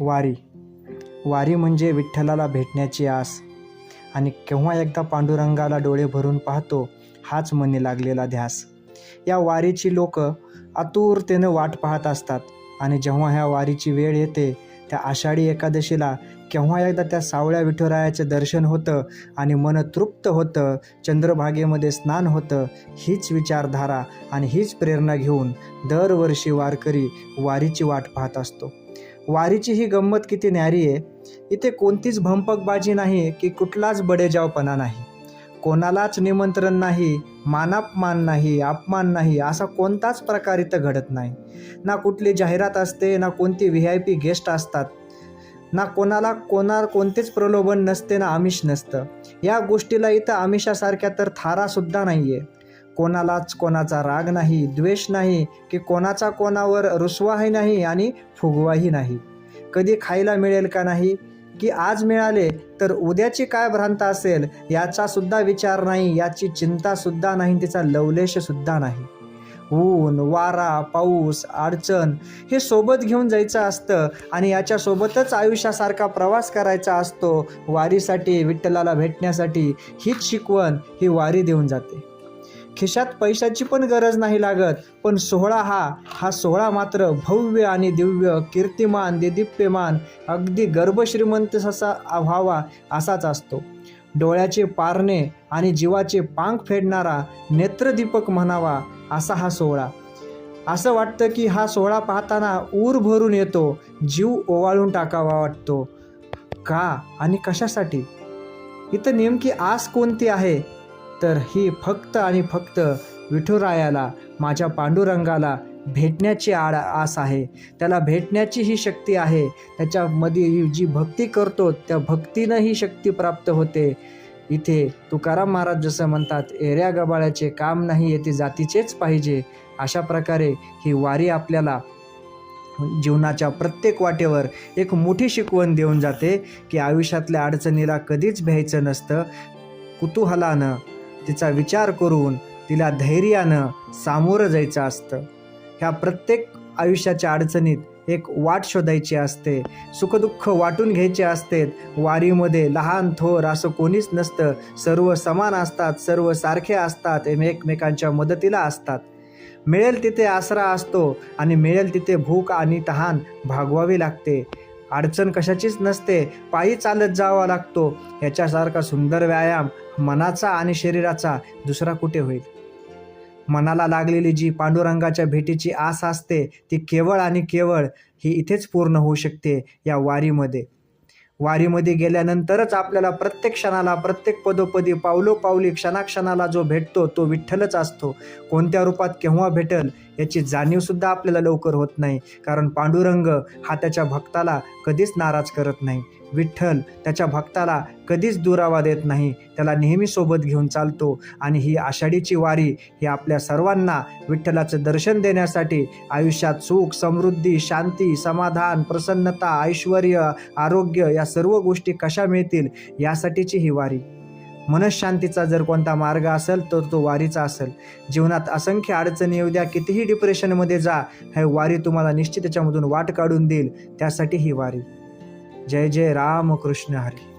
वारी. वारी म्हणजे विठ्ठलाला भेटण्याची आस. आणि केव्हा एकदा पांडुरंगाला डोळे भरून पाहतो हाच मनी लागलेला ध्यास. या वारीची लोक आतुरतेनं वाट पाहत असतात. आणि जेव्हा ह्या वारीची वेळ येते त्या आषाढी एकादशीला केव्हा एकदा त्या सावळ्या विठुरायाचं दर्शन होतं आणि मन तृप्त होतं चंद्रभागेमध्ये स्नान होतं हीच विचारधारा आणि हीच प्रेरणा घेऊन दरवर्षी वारकरी वारीची वाट पाहत असतो. वारीची ही गंमत किती न्यारी आहे? इथे कोणतीच भंपकबाजी नाही की कुठलाच बडेजावपणा नाही. कोणालाच निमंत्रण नाही मानापमान नाही अपमान नाही असा कोणताच प्रकार इथं घडत नाही. ना कुठली जाहिरात असते ना कोणती व्ही आय पी गेस्ट असतात. ना कोणाला कोणा कोणतेच प्रलोभन नसते ना आमिष नसतं. या गोष्टीला इथं आमिषासारख्या तर थारासुद्धा नाही आहे कोणालाच कोणाचा राग नाही द्वेष नाही की कोणाचा कोणावर रुसवाही नाही आणि फुगवाही नाही. कधी खायला मिळेल का नाही? की आज मिळाले तर उद्याची काय भ्रांत असेल? याचासुद्धा विचार नाही याची चिंतासुद्धा नाही तिचा लवलेशसुद्धा नाही. ऊन वारा पाऊस अडचण हे सोबत घेऊन जायचं असतं आणि याच्यासोबतच आयुष्यासारखा प्रवास करायचा असतो. वारीसाठी विठ्ठलाला भेटण्यासाठी हीच शिकवण ही वारी देऊन जाते. खिशात पैशाची पण गरज नाही लागत पण सोहळा हा हा सोहळा मात्र भव्य आणि दिव्य कीर्तिमान दिदीप्यमान अगदी गर्भश्रीमंत असा व्हावा असाच असतो. डोळ्याचे पारणे आणि जीवाचे पांख फेडणारा नेत्रदीपक म्हणावा असा हा सोहळा. असं वाटतं की हा सोहळा पाहताना ऊर भरून येतो जीव ओवाळून टाकावा वाटतो. का आणि कशासाठी? इथं नेमकी आस कोणती आहे? तर ही फक्त आणि फक्त विठुरायाला माझ्या पांडुरंगाला भेटण्याची आड आस आहे. त्याला भेटण्याची ही शक्ती आहे. त्याच्यामध्ये जी भक्ती करतो त्या भक्तीनं ही शक्ती प्राप्त होते. इथे तुकाराम महाराज जसं म्हणतात एऱ्या गबाळ्याचे काम नाही येते जातीचेच पाहिजे. अशा प्रकारे ही वारी आपल्याला जीवनाच्या प्रत्येक वाटेवर एक मोठी शिकवण देऊन जाते की आयुष्यातल्या अडचणीला कधीच भ्यायचं नसतं. कुतूहलानं तिचा विचार करून तिला धैर्यानं सामोरं जायचं असतं. ह्या प्रत्येक आयुष्याच्या अडचणीत एक वाट शोधायची असते. सुखदुःख वाटून घ्यायचे असते. वारीमध्ये लहान थोर असं कोणीच नसतं. सर्व समान असतात सर्व सारखे असतात एकमेकांच्या मदतीला असतात. मिळेल तिथे आसरा असतो आणि मिळेल तिथे भूक आणि तहान भागवावी लागते. अडचण कशाचीच नसते. पायी चालत जावा लागतो. याच्यासारखा सुंदर व्यायाम मनाचा आणि शरीराचा दुसरा कुठे होईल? मनाला लागलेली जी पांडुरंगाच्या भेटीची आस असते ती केवळ आणि केवळ ही इथेच पूर्ण होऊ शकते या वारीमध्ये. वारीमध्ये गेल्यानंतरच आपल्याला प्रत्येक क्षणाला प्रत्येक पदोपदी पावलोपावली क्षणाक्षणाला जो भेटतो तो विठ्ठलच असतो. कोणत्या रूपात केव्हा भेटल याची जाणीवसुद्धा आपल्याला लवकर होत नाही. कारण पांडुरंग हा त्याच्या भक्ताला कधीच नाराज करत नाही. विठ्ठल त्याच्या भक्ताला कधीच दुरावा देत नाही. त्याला नेहमी सोबत घेऊन चालतो आणि ही आषाढीची वारी ही आपल्या सर्वांना विठ्ठलाचं दर्शन देण्यासाठी आयुष्यात सुख समृद्धी शांती समाधान प्रसन्नता ऐश्वर आरोग्य या सर्व गोष्टी कशा मिळतील यासाठीची ही वारी. मनशांतीचा जर कोणता मार्ग असेल तर तो वारीचा असेल. जीवनात असंख्य अडचणी येऊ द्या कितीही डिप्रेशनमध्ये जा हे वारी तुम्हाला निश्चित त्याच्यामधून वाट काढून देईल. त्यासाठी ही वारी. जय जय राम कृष्ण हरी.